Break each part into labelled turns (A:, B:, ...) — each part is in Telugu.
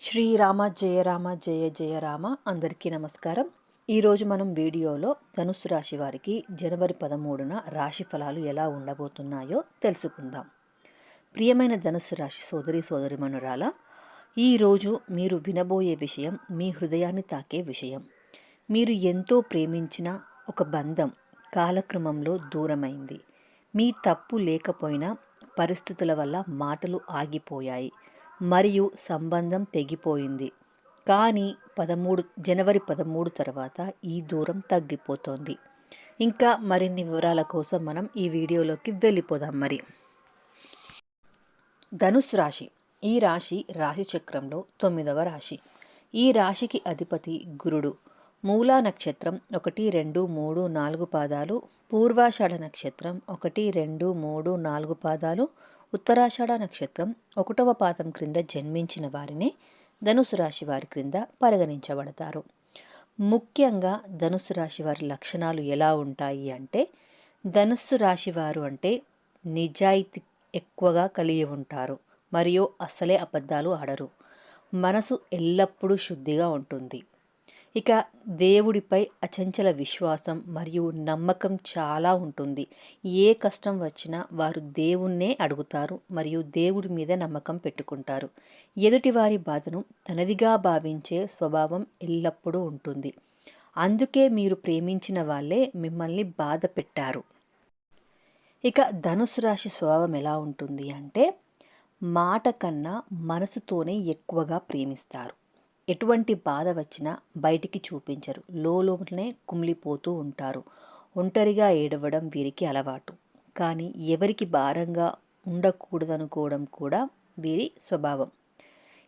A: శ్రీరామ జయ రామ జయ జయ రామ అందరికీ నమస్కారం. ఈరోజు మనం వీడియోలో ధనుస్సు రాశి వారికి జనవరి పదమూడున రాశి ఫలాలు ఎలా ఉండబోతున్నాయో తెలుసుకుందాం. ప్రియమైన ధనుస్సు రాశి సోదరి సోదరిమనురాల ఈరోజు మీరు వినబోయే విషయం మీ హృదయాన్ని తాకే విషయం. మీరు ఎంతో ప్రేమించిన ఒక బంధం కాలక్రమంలో దూరమైంది. మీ తప్పు లేకపోయినా పరిస్థితుల వల్ల మాటలు ఆగిపోయాయి. మరియు సంబంధం తెగిపోయింది. కానీ పదమూడు జనవరి పదమూడు తర్వాత ఈ దూరం తగ్గిపోతోంది. ఇంకా మరిన్ని వివరాల కోసం మనం ఈ వీడియోలోకి వెళ్ళిపోదాం మరి. ధనుసు రాశి. ఈ రాశి రాశి చక్రంలో తొమ్మిదవ రాశి. ఈ రాశికి అధిపతి గురుడు. మూలా నక్షత్రం ఒకటి రెండు మూడు నాలుగు పాదాలు. పూర్వాషాఢ నక్షత్రం ఒకటి రెండు మూడు నాలుగు పాదాలు. ఉత్తరాషాఢ నక్షత్రం ఒకటవ పాదం క్రింద జన్మించిన వారిని ధనుసు రాశి వారి క్రింద పరిగణించబడతారు. ముఖ్యంగా ధనుసు రాశి వారి లక్షణాలు ఎలా ఉంటాయి అంటే ధనుస్సు రాశి వారు అంటే నిజాయితీ ఎక్కువగా కలిగి ఉంటారు మరియు అసలే అబద్ధాలు ఆడరు. మనసు ఎల్లప్పుడూ శుద్ధిగా ఉంటుంది. ఇక దేవుడిపై అచంచల విశ్వాసం మరియు నమ్మకం చాలా ఉంటుంది. ఏ కష్టం వచ్చినా వారు దేవుణ్ణే అడుగుతారు మరియు దేవుడి మీద నమ్మకం పెట్టుకుంటారు. ఎదుటివారి బాధను తనదిగా భావించే స్వభావం ఎల్లప్పుడూ ఉంటుంది. అందుకే మీరు ప్రేమించిన వాళ్ళే మిమ్మల్ని బాధ పెట్టారు. ఇక ధనుసు రాశి స్వభావం ఎలా ఉంటుంది అంటే మాట కన్నా మనసుతోనే ఎక్కువగా ప్రేమిస్తారు. ఎటువంటి బాధ వచ్చినా బయటికి చూపించరు. లోలోనే కుమిలిపోతూ ఉంటారు. ఒంటరిగా ఏడవడం వీరికి అలవాటు. కానీ ఎవరికి భారంగా ఉండకూడదనుకోవడం కూడా వీరి స్వభావం.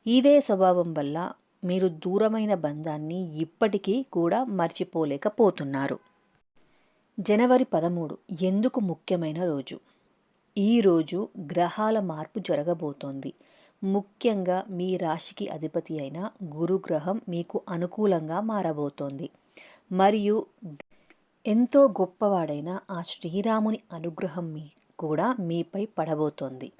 A: ఇదే స్వభావం వల్ల మీరు దూరమైన బంధాన్ని ఇప్పటికీ కూడా మర్చిపోలేకపోతున్నారు. జనవరి పదమూడు ఎందుకు ముఖ్యమైన రోజు? ఈరోజు గ్రహాల మార్పు జరగబోతోంది. ముఖ్యంగా మీ రాశికి అధిపతి అయిన గురుగ్రహం మీకు అనుకూలంగా మారబోతోంది. మరియు ఎంతో గొప్పవాడైన ఆ శ్రీరాముని అనుగ్రహం మీ కూడా మీపై పడబోతోంది.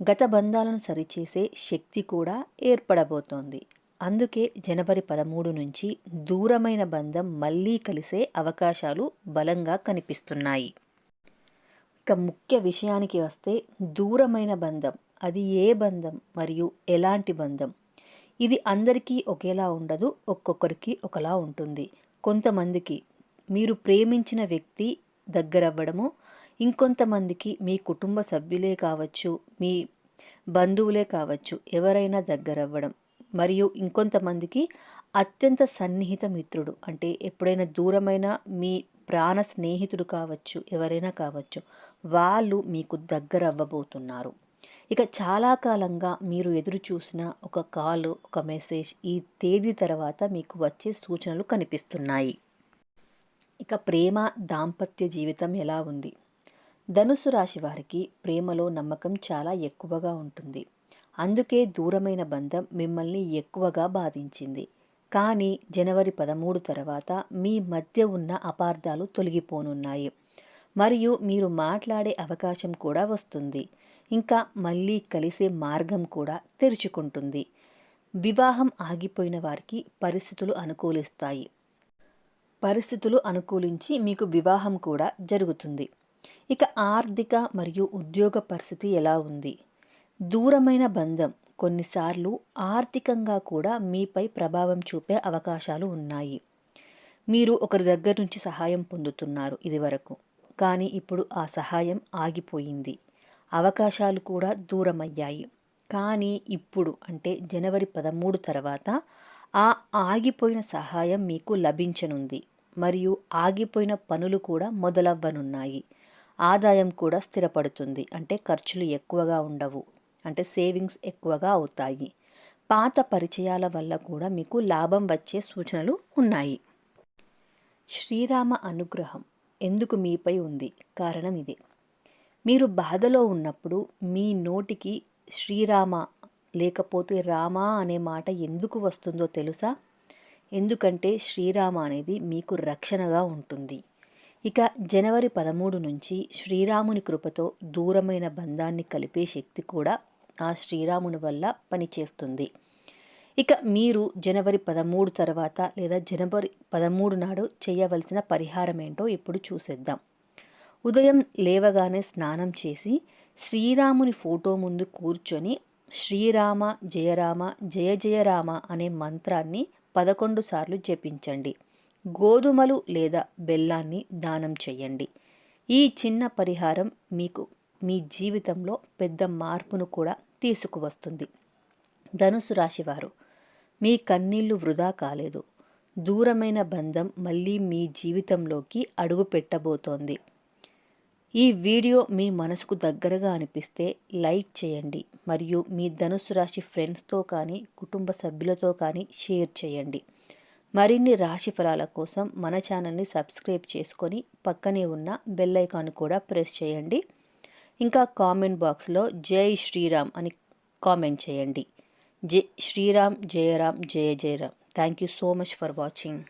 A: గత బంధాలను సరిచేసే శక్తి కూడా ఏర్పడబోతోంది. అందుకే జనవరి పదమూడు నుంచి దూరమైన బంధం మళ్ళీ కలిసే అవకాశాలు బలంగా కనిపిస్తున్నాయి. ఇక ముఖ్య విషయానికి వస్తే దూరమైన బంధం. అది ఏ బంధం మరియు ఎలాంటి బంధం? ఇది అందరికీ ఒకేలా ఉండదు ఒక్కొక్కరికి ఒకలా ఉంటుంది. కొంతమందికి మీరు ప్రేమించిన వ్యక్తి దగ్గరవ్వడము ఇంకొంతమందికి మీ కుటుంబ సభ్యులే కావచ్చు మీ బంధువులే కావచ్చు ఎవరైనా దగ్గరవ్వడం మరియు ఇంకొంతమందికి అత్యంత సన్నిహిత మిత్రుడు అంటే ఎప్పుడైనా దూరమైన మీ ప్రాణ స్నేహితుడు కావచ్చు ఎవరైనా కావచ్చు వాళ్ళు మీకు దగ్గర అవ్వబోతున్నారు ఇక చాలా కాలంగా మీరు ఎదురు చూసిన ఒక కాల్ ఒక మెసేజ్ ఈ తేదీ తర్వాత మీకు వచ్చే సూచనలు కనిపిస్తున్నాయి. ఇక ప్రేమ దాంపత్య జీవితం ఎలా ఉంది? ధనుసు రాశి వారికి ప్రేమలో నమ్మకం చాలా ఎక్కువగా ఉంటుంది. అందుకే దూరమైన బంధం మిమ్మల్ని ఎక్కువగా బాధించింది. కానీ జనవరి పదమూడు తర్వాత మీ మధ్య ఉన్న అపార్థాలు తొలగిపోనున్నాయి. మరియు మీరు మాట్లాడే అవకాశం కూడా వస్తుంది. ఇంకా మళ్ళీ కలిసే మార్గం కూడా తెరుచుకుంటుంది. వివాహం ఆగిపోయిన వారికి పరిస్థితులు అనుకూలిస్తాయి. పరిస్థితులు అనుకూలించి మీకు వివాహం కూడా జరుగుతుంది. ఇక ఆర్థిక మరియు ఉద్యోగ పరిస్థితి ఎలా ఉంది? దూరమైన బంధం కొన్నిసార్లు ఆర్థికంగా కూడా మీపై ప్రభావం చూపే అవకాశాలు ఉన్నాయి. మీరు ఒకరి దగ్గర నుంచి సహాయం పొందుతున్నారు ఇదివరకు. కానీ ఇప్పుడు ఆ సహాయం ఆగిపోయింది. అవకాశాలు కూడా దూరమయ్యాయి. కానీ ఇప్పుడు అంటే జనవరి పదమూడు తర్వాత ఆ ఆగిపోయిన సహాయం మీకు లభించనుంది. మరియు ఆగిపోయిన పనులు కూడా మొదలవ్వనున్నాయి. ఆదాయం కూడా స్థిరపడుతుంది. అంటే ఖర్చులు ఎక్కువగా ఉండవు. అంటే సేవింగ్స్ ఎక్కువగా అవుతాయి. పాత పరిచయాల వల్ల కూడా మీకు లాభం వచ్చే సూచనలు ఉన్నాయి. శ్రీరామ అనుగ్రహం ఎందుకు మీపై ఉంది? కారణం ఇదే. మీరు బాధలో ఉన్నప్పుడు మీ నోటికి శ్రీరామ లేకపోతే రామ అనే మాట ఎందుకు వస్తుందో తెలుసా? ఎందుకంటే శ్రీరామ అనేది మీకు రక్షణగా ఉంటుంది. ఇక జనవరి పదమూడు నుంచి శ్రీరాముని కృపతో దూరమైన బంధాన్ని కలిపే శక్తి కూడా ఆ శ్రీరాముని వల్ల పనిచేస్తుంది. ఇక మీరు జనవరి పదమూడు తర్వాత లేదా జనవరి పదమూడు నాడు చేయవలసిన పరిహారం ఏంటో ఇప్పుడు చూసేద్దాం. ఉదయం లేవగానే స్నానం చేసి శ్రీరాముని ఫోటో ముందు కూర్చొని శ్రీరామ జయరామ జయ జయరామ అనే మంత్రాన్ని పదకొండు సార్లు జపించండి. గోధుమలు లేదా బెల్లాన్ని దానం చేయండి ఈ చిన్న పరిహారం మీకు మీ జీవితంలో పెద్ద మార్పును కూడా తీసుకువస్తుంది. ధనుసు రాశివారు మీ కన్నీళ్ళు వృధా కాలేదు. దూరమైన బంధం మళ్ళీ మీ జీవితంలోకి అడుగు పెట్టబోతోంది ఈ వీడియో మీ మనసుకు దగ్గరగా అనిపిస్తే లైక్ చేయండి. మరియు మీ ధనుసు రాశి ఫ్రెండ్స్తో కానీ కుటుంబ సభ్యులతో కానీ షేర్ చేయండి. మరిన్ని రాశి ఫలాల కోసం మన ఛానల్ని సబ్స్క్రైబ్ చేసుకొని పక్కనే ఉన్న బెల్ ఐకాన్ కూడా ప్రెస్ చేయండి. ఇంకా కామెంట్ బాక్స్లో జై శ్రీరామ్ అని కామెంట్ చేయండి. జై శ్రీరామ్ జయరామ్ జయ Jayaram. Thank you so much for watching.